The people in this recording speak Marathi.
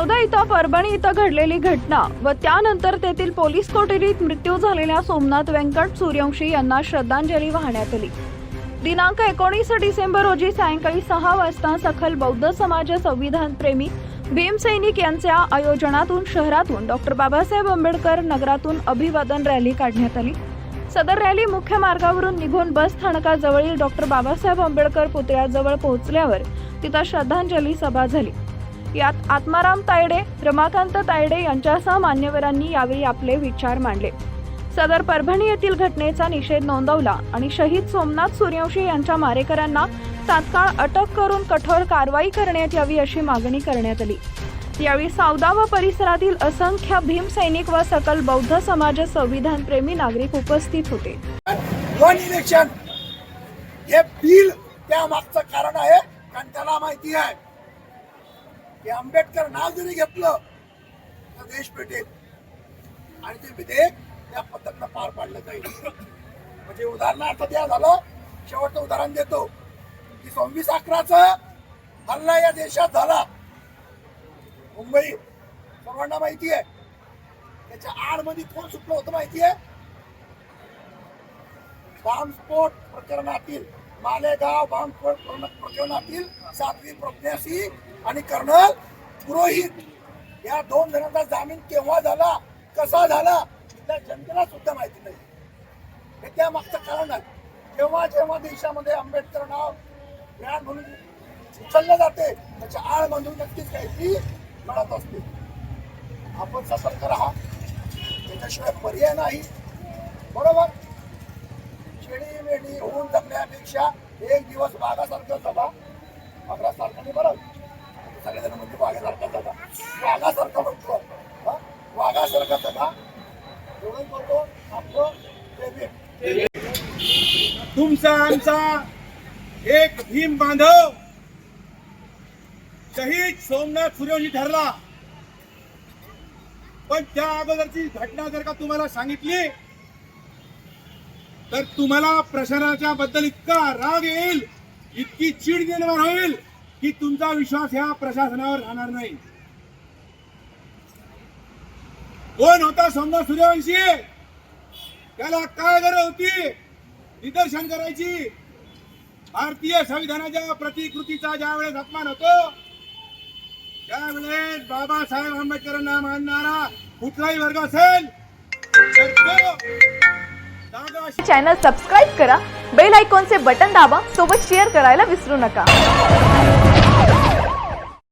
परभणी इथं घडलेली घटना व त्यानंतर तेथील पोलीस कोठडीत मृत्यू झालेल्या सोमनाथ व्यंकट सूर्यवंशी यांना श्रद्धांजली वाहण्यात आली. दिनांक एकोणीस डिसेंबर रोजी सायंकाळी सहा वाजता सखल बौद्ध समाज संविधान प्रेमी भीमसैनिक यांच्या आयोजनातून शहरातून डॉक्टर बाबासाहेब आंबेडकर नगरातून अभिवादन रॅली काढण्यात आली. सदर रॅली मुख्य मार्गावरून निघून बस स्थानकाजवळील डॉक्टर बाबासाहेब आंबेडकर पुतळ्याजवळ पोहोचल्यावर तिथं श्रद्धांजली सभा झाली. यात आत्माराम तायडे रमाकांत तायडे यांच्यासह मान्यवरांनी यावेळी आपले विचार मांडले. सदर परभणी येथील घटनेचा निषेध नोंदवला आणि शहीद सोमनाथ सूर्यवंशी यांच्या मारेकऱ्यांना तात्काळ अटक करून कठोर कारवाई करण्यात यावी अशी मागणी करण्यात आली. यावेळी सावदा व परिसरातील असंख्य भीमसैनिक व सकल बौद्ध समाज संविधान प्रेमी नागरिक उपस्थित होते. इलेक्शन हे बिल त्या मागचं कारण आहे कारण त्याला माहिती आहे. हे आंबेडकर नाव जरी घेतलं तर देश भेटेल. आणि ते विधेयक त्या पद्धतीनं पार पाडलं जाईल. म्हणजे उदाहरणार्थ त्या झालं शेवटचं उदाहरण देतो. की सव्वीस अकराचा हल्ला या देशात झाला. मुंबई सर्वांना माहिती आहे त्याच्या आडमध्ये कोण सुटलं होतं माहिती आहे बॉम्बस्फोट प्रकरणातील मालेगाव बॉम्बस्फोट प्रकरणातील सातवी प्रज्ञासी आणि कर्नल पुरोहित या दोन जणांचा जामीन केव्हा झाला कसा झाला त्या जनतेला सुद्धा माहिती नाही. हे त्या मागचं कारण आहे. जेव्हा जेव्हा देशामध्ये आंबेडकर नाव ब्रँड म्हणून उचललं जाते त्याच्या म्हणून नक्कीच काहीतरी मिळत असते. आपण सतर्क राहा. त्याच्याशिवाय पर्याय नाही. बरोबर? शेळी वेडी होऊन जगण्यापेक्षा एक दिवस बागासारखं जगा. वाघासारखं नाही बरं सगळेजण म्हणजे वाघासारखं जगा वाघासारखं म्हणतो. हा? वाघासारखं जगा एवढंच बोलतो आपलं फेवरेट तुमचा आमचा एक भीम बांधव शहीद सोमनाथ सूर्यवंशी ठरला. पण त्या अगोदरची घटना जर का तुम्हाला सांगितली तर तुम्हाला प्रशासनाच्या बद्दल इतका राग येईल इतकी चीड निर्माण होईल की तुमचा विश्वास ह्या प्रशासनावर राहणार नाही. कोण होता सोमनाथ सूर्यवंशी? त्याला काय गरज होती? निदर्शन करायची. भारतीय संविधानाच्या प्रतिकृतीचा ज्यावेळेस अपमान होतो त्यावेळेस बाबासाहेब आंबेडकरांना मानणारा कुठलाही वर्ग असेल तो अशी चॅनल सबस्क्राईब करा. बेल आयकॉनचे बटन दाबा. सोबत शेअर करायला विसरू नका.